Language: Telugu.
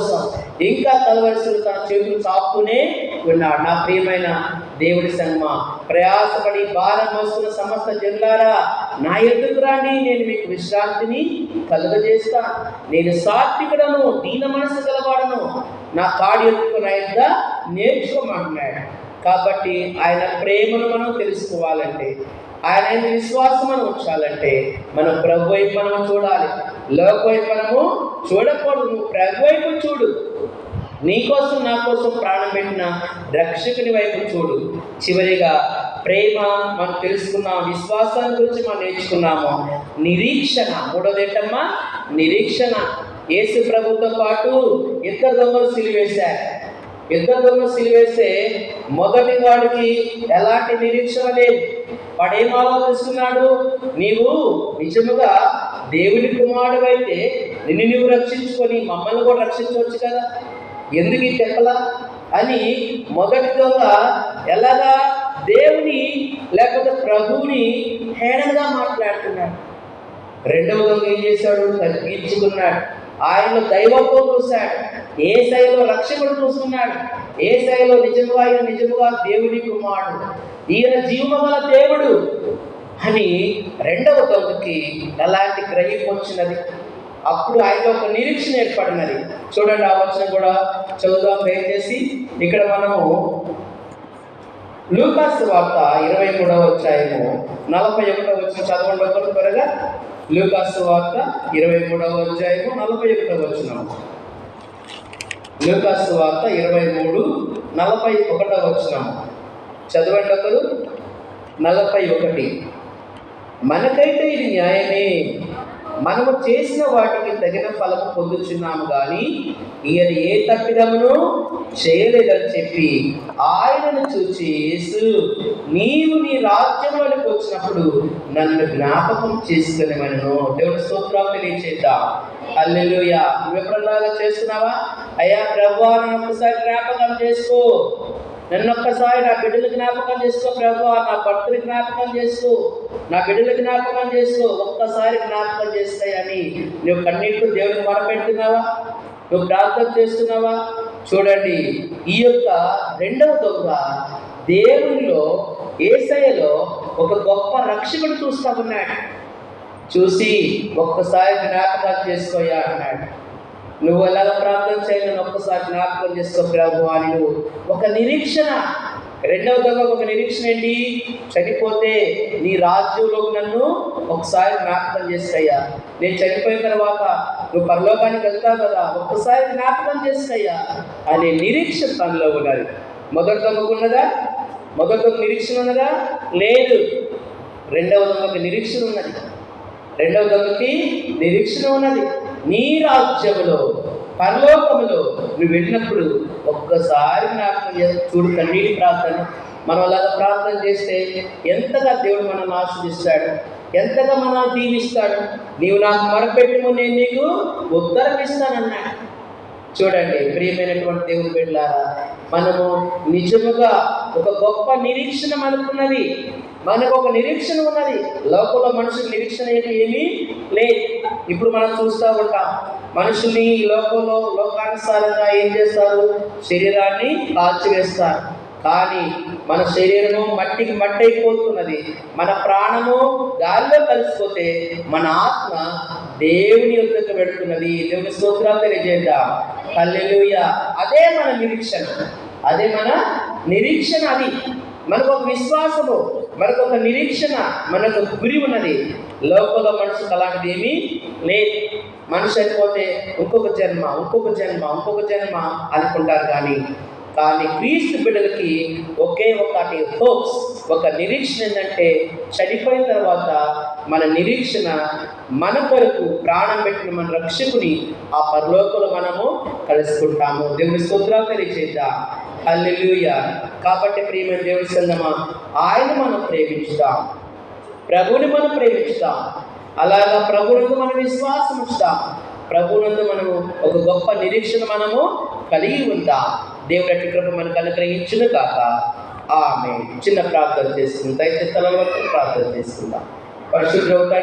కోసం ఇంకా కలవలసిన తన చేతులు చాపుతూనే ఉన్నాడు. నా ప్రియమైన దేవుడి సంగమ ప్రయాసపడి భారం మోస్తున్న సమస్త జిల్లారా నా ఎదుగు రాని నేను మీకు విశ్రాంతిని కలుగజేస్తా. నేను సాత్వికుడను దీన మనసు గలవాడను. నా కాడి ఎత్తుకు నా నేర్చుకోమంటున్నాడు. కాబట్టి ఆయన ప్రేమను మనం తెలుసుకోవాలంటే ఆయన విశ్వాసం మనం ఉంచాలంటే మనం ప్రభు వైపు మనం చూడాలి. లోక వైపు మనము చూడకూడదు. నువ్వు ప్రభు వైపు చూడు. నీకోసం నా కోసం ప్రాణం పెట్టిన రక్షకుని వైపు చూడు. చివరిగా ప్రేమ మనం తెలుసుకున్నాం విశ్వాసాన్ని గురించి మనం నేర్చుకున్నాము. నిరీక్షణ. మూడోది ఏంటమ్మా? నిరీక్షణ. యేసు ప్రభుతో పాటు ఇద్దరు దొంగలు సిలివేశారు. యుద్ధంలో సిలివేస్తే మొదటి వాడికి ఎలాంటి నిరీక్షణ లేదు. వాడేం ఆలోచిస్తున్నాడు నీవు నిజముగా దేవుని కుమారుడు అయితే నిన్ను నీవు రక్షించుకొని మమ్మల్ని కూడా రక్షించవచ్చు కదా? ఎందుకు ఈ తెప్పలా అని మొదటి దొంగ ఎలాగా దేవుని లేకపోతే ప్రభువుని హేళనగా మాట్లాడుతున్నాడు. రెండవ దొంగ ఏం చేశాడు? తగ్గించుకున్నాడు. ఆయనలో దైవత్వం చూశాడు. ఏ శైలో రక్షకుడు చూస్తున్నాడు. ఏ శైలో నిజముగా ఆయన నిజముగా దేవుని కుమారుడు. ఈయన జీవగల దేవుడు అని రెండవ దొంగకి ఎలాంటి గ్రహింపు వచ్చినది? అప్పుడు ఆయనలో ఒక నిరీక్షణ ఏర్పడినది. చూడండి ఆ వచ్చిన కూడా చదువుదాం దయచేసి ఇక్కడ మనము లూకాస్ వార్త ఇరవై మూడవ వచ్చాయము నలభై ఒకటో వచ్చిన చదవండి ఒకరు త్వరగా. లూకాస్ వార్త ఇరవై మూడవ అధ్యాయము నలభై ఒకటో వచ్చినాము లూకాసు వార్త ఇరవై మూడు నలభై ఒకటో వచ్చిన చదవండి ఒకరు నలభై ఒకటి. మనకైతే ఇది న్యాయమే. మనము చేసిన వాటికి తగిన ఫలము పొందుచున్నాము కానీ ఈయన ఏ తప్పిదమును చేయలేదని చెప్పి ఆయనను చూచి యేసు నీవు నీ రాజ్యంలోనికి వచ్చినప్పుడు నన్ను జ్ఞాపకం చేసుకునేమను దేవుడు స్తోత్రాలు తెలియచేద్దాం. అల్లెలుయా నువ్వు ఎప్పుడల్లాగా చేస్తున్నావా? అయ్యా ప్రభు నన్ను ఒక్కసారి జ్ఞాపకం చేసుకో. నన్ను ఒక్కసారి నా బిడ్డలు జ్ఞాపకం చేసుకో ప్రభు నా భక్తులు జ్ఞాపకం చేసుకో. నా బిడ్డలు జ్ఞాపకం చేసుకో ఒక్కసారి జ్ఞాపకం చేస్తాయని. నువ్వు కన్నీటితో దేవుడిని మొరపెడుతున్నావా నువ్వు ప్రార్థన చేస్తున్నావా? చూడండి ఈ యొక్క రెండవ దొంగ దేవునిలో ఏసయ్యలో ఒక గొప్ప రక్షకుడు చూస్తా ఉన్నాడు. చూసి ఒక్కసారి జ్ఞాపకం చేసుకోయా అన్నాడు. నువ్వు ఎలాగ ప్రార్థన చేయాలని ఒక్కసారి జ్ఞాపకం చేసుకో ప్రభు అని నువ్వు ఒక నిరీక్షణ రెండవ ఒక నిరీక్షణ ఏంటి? చనిపోతే నీ రాజ్యంలోకి నన్ను ఒకసారి జ్ఞాపకం చేస్తాయ్యా నేను చనిపోయిన తర్వాత నువ్వు పరలోకానికి వెళ్తావు కదా ఒక్కసారి జ్ఞాపకం చేస్తాయ్యా అనే నిరీక్షణ తనలో ఉన్నది. మొదటి దొంగకు ఉన్నదా? మొదటి దొంగ నిరీక్షణ ఉన్నదా? లేదు. రెండవ దొంగకి నిరీక్షణ ఉన్నది. రెండవ దొంగకి నిరీక్షణ ఉన్నది. నీ రాజ్యములో పరలోకములో నువ్వు వెళ్ళినప్పుడు ఒక్కసారి నాకు చూడు కన్నీటి ప్రార్థన. మనం అలాగా ప్రార్థన చేస్తే ఎంతగా దేవుడు మనల్ని ఆస్వాదిస్తాడు ఎంతగా మనల్ని దీవిస్తాడు. నీవు నాకు మొరపెట్టుము నేను నీకు ఉత్తరం ఇస్తానన్నాడు. చూడండి ప్రియమైనటువంటి దేవుని బిడ్డలారా మనము నిజముగా ఒక గొప్ప నిరీక్షణ మనకున్నది. మనకు ఒక నిరీక్షణ ఉన్నది. లోకంలో మనుషుల నిరీక్షణ ఏమి ఏమీ లేదు. ఇప్పుడు మనం చూస్తూ ఉంటాం. మనుషుల్ని ఈ లోకంలో లోకానుసారంగా ఏం చేస్తారు? శరీరాన్ని కాల్చివేస్తారు. కానీ మన శరీరము మట్టికి మట్టి అయిపోతున్నది మన ప్రాణము గాలిలో కలిసిపోతే మన ఆత్మ దేవుని యొక్కకు పెడుతున్నది దేవుని స్తోత్రాలు తెలియజేద్దాం. హల్లెలూయ. అదే మన నిరీక్షణ. అదే మన నిరీక్షణ అది. మనకు ఒక విశ్వాసము. మనకు ఒక నిరీక్షణ మనకు ఒక గురి ఉన్నది. లోకంలో మనసుకు అలాంటిది ఏమీ లేదు. మనిషి అయిపోతే ఇంకొక జన్మ ఇంకొక జన్మ ఇంకొక జన్మ అనుకుంటారు కానీ కానీ క్రీస్తు బిడ్డలకి ఒకే ఒకటి హోప్స్ ఒక నిరీక్షణ ఏంటంటే చనిపోయిన తర్వాత మన నిరీక్షణ మన కొరకు ప్రాణం పెట్టిన మన రక్షకుని ఆ పరలోకంలో మనము కలుసుకుంటాము. దేవుని స్తోత్రాలు తెలియచేద్దాం? హల్లెలూయ. కాబట్టి ప్రియమైన దేవుని సందమా ఆయన మనం ప్రేమించుదాం. ప్రభువుని మనం ప్రేమించుదాం. అలాగా ప్రభునందు మనం విశ్వాసం ఉంచుతాం ప్రభునందు మనము ఒక గొప్ప నిరీక్షణ మనము కలిగి ఉందా. దేవుడు అట్టి కృప మనకు అనుగ్రహించును కాక ఆమె చిన్న ప్రార్థన చేసుకుందాం. అయితే తల వరకు ప్రార్థన చేసుకుందాం. పరిశుద్ధ